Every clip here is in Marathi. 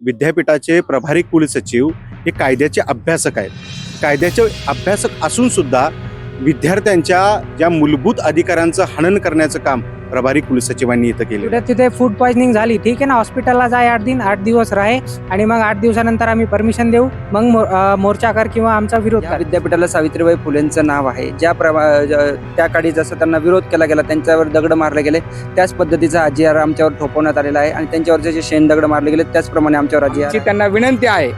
विद्यापीठाचे प्रभारी कुलसचिव हे कायद्याचे अभ्यासक आहेत. कायद्याचे अभ्यासक असून सुद्धा विद्यार्थ्यांच्या ज्या मूलभूत अधिकारांचं हनन करण्याचं काम प्रभारी कुलसचिवांनी इथं केलं. कुठे तिथे फूड पॉइझनिंग झाली. ठीक आहे ना? हॉस्पिटलला जाय आठ दिन आठ दिवस राहे आणि मग आठ दिवसानंतर आम्ही परमिशन देऊ. मग मो- अं, मोर्चा कर किंवा आमचा विरोध या कर. विद्यापीठाला सावित्रीबाई फुलेंचं नाव आहे. ज्या प्रमा ज- त्या काळी जसं त्यांना विरोध केला गेला त्यांच्यावर दगड मारले गेले त्याच पद्धतीचा आजी आर आमच्यावर थोपवण्यात आलेला आहे. आणि त्यांच्यावरचे जे शेण दगड मारले गेले त्याचप्रमाणे आमच्यावर आजी आमची आर त्यांना विनंती आहे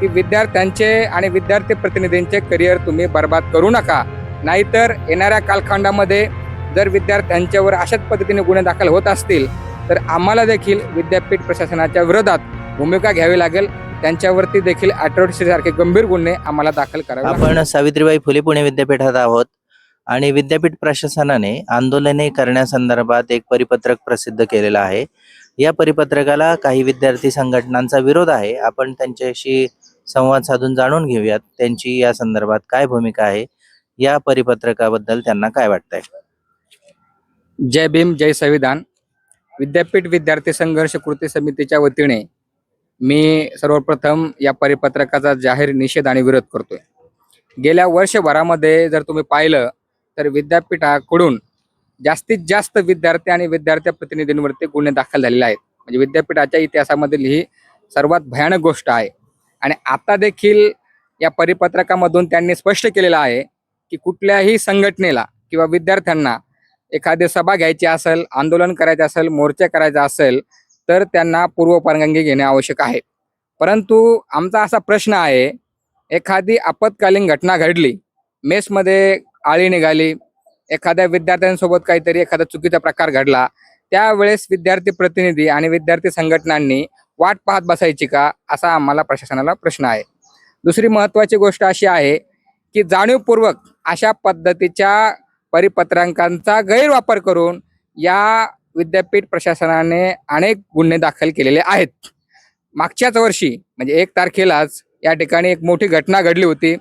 की विद्यार्थ्यांचे आणि विद्यार्थी प्रतिनिधींचे करिअर तुम्ही बर्बाद करू नका. नाहीतर येणाऱ्या कालखंडामध्ये जर विद्यार्थ्यांच्यावर अशाच पद्धतीने गुन्हे दाखल होत असतील तर आम्हाला देखील विद्यापीठ प्रशासनाच्या विरोधात भूमिका घ्यावी लागेल. त्यांच्यावरती देखील अट्रॉसिटी सारखे गंभीर गुन्हे आम्हाला दाखल करावे आपण सावित्रीबाई फुले पुणे विद्यापीठात आहोत आणि विद्यापीठ प्रशासनाने आंदोलने करण्यासंदर्भात एक परिपत्रक प्रसिद्ध केलेलं आहे. या परिपत्रकाला काही विद्यार्थी संघटनांचा विरोध आहे. आपण त्यांच्याशी संवाद साधून जाणून घेऊयात. त्यांची या संदर्भात काय भूमिका आहे? या परिपत्रकाबद्दल त्यांना काय वाटतंय? जय भीम जय संविधान. विद्यापीठ विद्यार्थी संघर्ष कृती समितीच्या वतीने मी सर्वप्रथम या परिपत्रकाचा जाहीर निषेध आणि विरोध करतोय. गेल्या वर्षभरामध्ये जर तुम्ही पाहिलं तर विद्यापीठाकडून जास्तीत जास्त विद्यार्थी आणि विद्यार्थी प्रतिनिधींवरती गुन्हे दाखल झालेले आहेत. म्हणजे विद्यापीठाच्या इतिहासामधील ही सर्वात भयानक गोष्ट आहे. आणि आता देखील या परिपत्रकामधून त्यांनी स्पष्ट केलेलं आहे की कुठल्याही संघटनेला किंवा विद्यार्थ्यांना एखादी सभा घ्यायची असेल आंदोलन करायचं असेल मोर्चा करायचा असेल तर त्यांना पूर्वपरवानगी घेणे आवश्यक आहे. परंतु आमचा असा प्रश्न आहे एखादी आपत्कालीन घटना घडली मेसमध्ये आळी निघाली एखाद्या विद्यार्थ्यांसोबत काहीतरी एखादा चुकीचा प्रकार घडला त्यावेळेस विद्यार्थी प्रतिनिधी आणि विद्यार्थी संघटनांनी वाट पाहत बसायची का असा आम्हाला प्रशासनाला प्रश्न आहे. दुसरी महत्त्वाची गोष्ट अशी आहे की जाणीवपूर्वक अशा पद्धतीच्या परिपत्रांकांचा गैरवापर करून या विद्यापीठ प्रशासनाने अनेक गुन्हे दाखल केलेले आहेत. मागच्याच वर्षी म्हणजे एक तारखेलाच या ठिकाणी एक मोठी घटना घडली होती.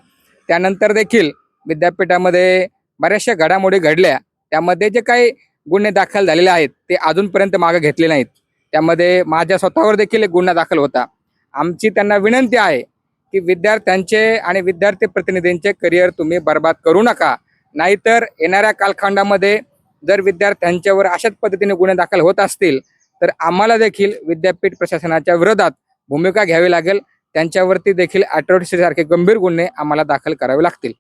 त्यानंतर देखील विद्यापीठामध्ये बऱ्याचशा घडामोडी घडल्या. त्यामध्ये जे काही गुन्हे दाखल झालेले आहेत ते अजूनपर्यंत मागे घेतले नाहीत. त्यामध्ये माझ्या स्वतःवर देखील एक गुन्हा दाखल होता. आमची त्यांना विनंती आहे की विद्यार्थ्यांचे आणि विद्यार्थी प्रतिनिधींचे करिअर तुम्ही बर्बाद करू नका. नाहीतर येणाऱ्या कालखंडामध्ये जर विद्यार्थ्यांच्यावर अशाच पद्धतीने गुन्हे दाखल होत असतील तर आम्हाला देखील विद्यापीठ प्रशासनाच्या विरोधात भूमिका घ्यावी लागेल. त्यांच्यावरती देखील अट्रॉसिटी सारखे गंभीर गुन्हे आम्हाला दाखल करावे लागतील.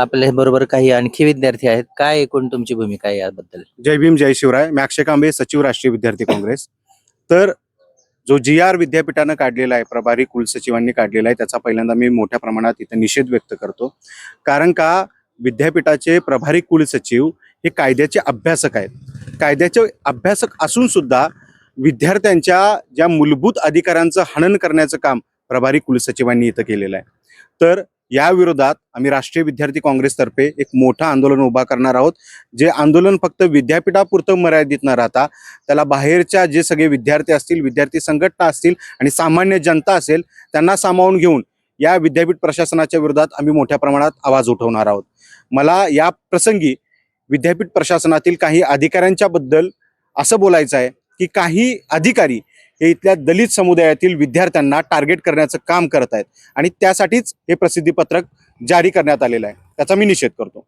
आपल्या बरोबर काही आणखी विद्यार्थी आहेत. काय एकूण तुमची भूमिका आहे याबद्दल? जय भीम जय शिवराय. मी अक्षय कांबे सचिव राष्ट्रीय विद्यार्थी काँग्रेस. तर जो जी आर विद्यापीठानं काढलेला आहे प्रभारी कुलसचिवांनी काढलेला आहे त्याचा पहिल्यांदा मी मोठ्या प्रमाणात इथं निषेध व्यक्त करतो. कारण का? विद्यापीठाचे प्रभारी कुलसचिव हे कायद्याचे अभ्यासक आहेत. कायद्याचे अभ्यासक असून सुद्धा विद्यार्थ्यांच्या ज्या मूलभूत अधिकारांचं हनन करण्याचं काम प्रभारी कुलसचिवांनी इथं केलेलं आहे. तर या विरोधात आम्ही राष्ट्रीय विद्यार्थी काँग्रेसतर्फे एक मोठं आंदोलन उभा करणार आहोत. जे आंदोलन फक्त विद्यापीठापुरतं मर्यादित न राहता त्याला बाहेरच्या जे सगळे विद्यार्थी असतील विद्यार्थी संघटना असतील आणि सामान्य जनता असेल त्यांना सामावून घेऊन या विद्यापीठ प्रशासनाच्या विरोधात आम्ही मोठ्या प्रमाणात आवाज उठवणार आहोत. मला या प्रसंगी विद्यापीठ प्रशासनातील काही अधिकाऱ्यांच्या बद्दल असं बोलायचं आहे की काही अधिकारी हे इथल्या दलित समुदायातील विद्यार्थ्यांना टार्गेट करण्याचं काम करत आहेत आणि त्यासाठीच हे प्रसिद्धीपत्रक जारी करण्यात आलेलं आहे. त्याचा मी निषेध करतो.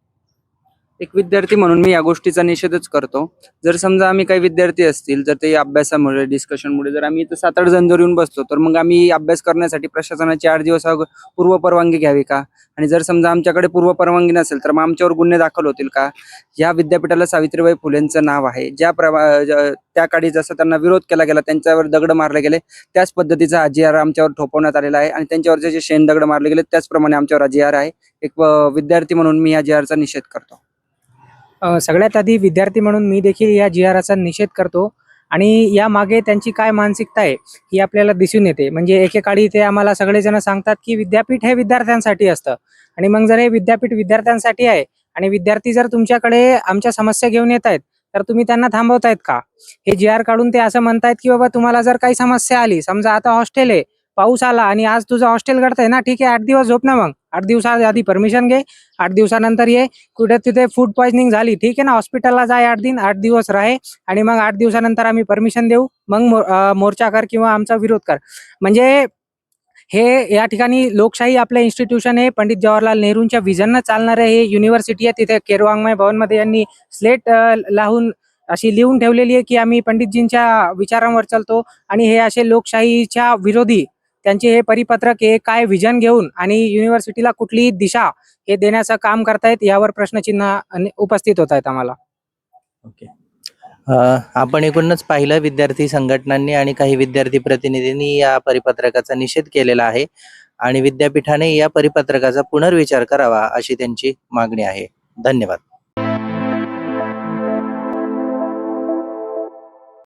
एक विद्यार्थी म्हणून मी या गोष्टीचा निषेधच करतो. जर समजा आम्ही काही विद्यार्थी असतील जर ते अभ्यासामुळे डिस्कशनमुळे जर आम्ही इथं सात आठ जण जर येऊन बसतो तर मग आम्ही अभ्यास करण्यासाठी प्रशासनाची आठ दिवस अगोदर पूर्व परवानगी घ्यावी का? आणि जर समजा आमच्याकडे पूर्व परवानगी नसेल तर मग आमच्यावर गुन्हे दाखल होतील का? या विद्यापीठाला सावित्रीबाई फुलेंचं नाव आहे. ज्या प्रवा त्या काळी जसं त्यांना विरोध केला गेला त्यांच्यावर दगड मारले गेले त्याच पद्धतीचा अजिहार आमच्यावर ठोपवण्यात आलेला आहे. आणि त्यांच्यावर जे शेण दगड मारले गेले त्याचप्रमाणे आमच्यावर अजिहार आहे. एक विद्यार्थी म्हणून मी या जिहारचा निषेध करतो. सगळ्यात आधी विद्यार्थी म्हणून मी देखील या जी आरचा निषेध करतो. आणि या मागे त्यांची काय मानसिकता आहे ही आपल्याला दिसून येते. म्हणजे एकेकाळी ते आम्हाला सगळेजण सांगतात की विद्यापीठ हे विद्यार्थ्यांसाठी असतं. आणि मग जर हे विद्यापीठ विद्यार्थ्यांसाठी आहे आणि विद्यार्थी जर तुमच्याकडे आमच्या समस्या घेऊन येत आहेत तर तुम्ही त्यांना थांबवतायत का? हे जी आर काढून ते असं म्हणतायत की बाबा तुम्हाला जर काही समस्या आली समजा आता हॉस्टेल आहे पाऊस आला आणि आज तुझं हॉस्टेल घडतंय ना ठीक आहे आठ दिवस झोप ना मग. आठ दिवसा आधी परमिशन घे आठ दिवसानंतर ये. कुठे तिथे फूड पॉइझनिंग झाली ठीक आहे ना हॉस्पिटलला जाय आठ दिन आठ दिवस राहे आणि मग आठ दिवसानंतर आम्ही परमिशन देऊ. मग मो- मोर्चा कर किंवा आमचा विरोध कर. म्हणजे हे या ठिकाणी लोकशाही आपलं इन्स्टिट्यूशन आहे. पंडित जवाहरलाल नेहरूंच्या विजननं चालणारं हे युनिव्हर्सिटी आहे. तिथे केरवांगमय भवनमध्ये यांनी स्लेट लावून अशी लिहून ठेवलेली आहे की आम्ही पंडितजींच्या विचारांवर चालतो आणि हे असे लोकशाहीच्या विरोधी त्यांचे हे परिपत्रक हे काय विजन घेऊन आणि युनिव्हर्सिटीला कुठली दिशा हे देण्याचं काम करतायत यावर प्रश्नचिन्ह आणि उपस्थित होत आहेत आम्हाला ओके आपण एकूणच पाहिलं विद्यार्थी संघटनांनी आणि काही विद्यार्थी प्रतिनिधींनी या परिपत्रकाचा निषेध केलेला आहे आणि विद्यापीठाने या परिपत्रकाचा पुनर्विचार करावा अशी त्यांची मागणी आहे. धन्यवाद.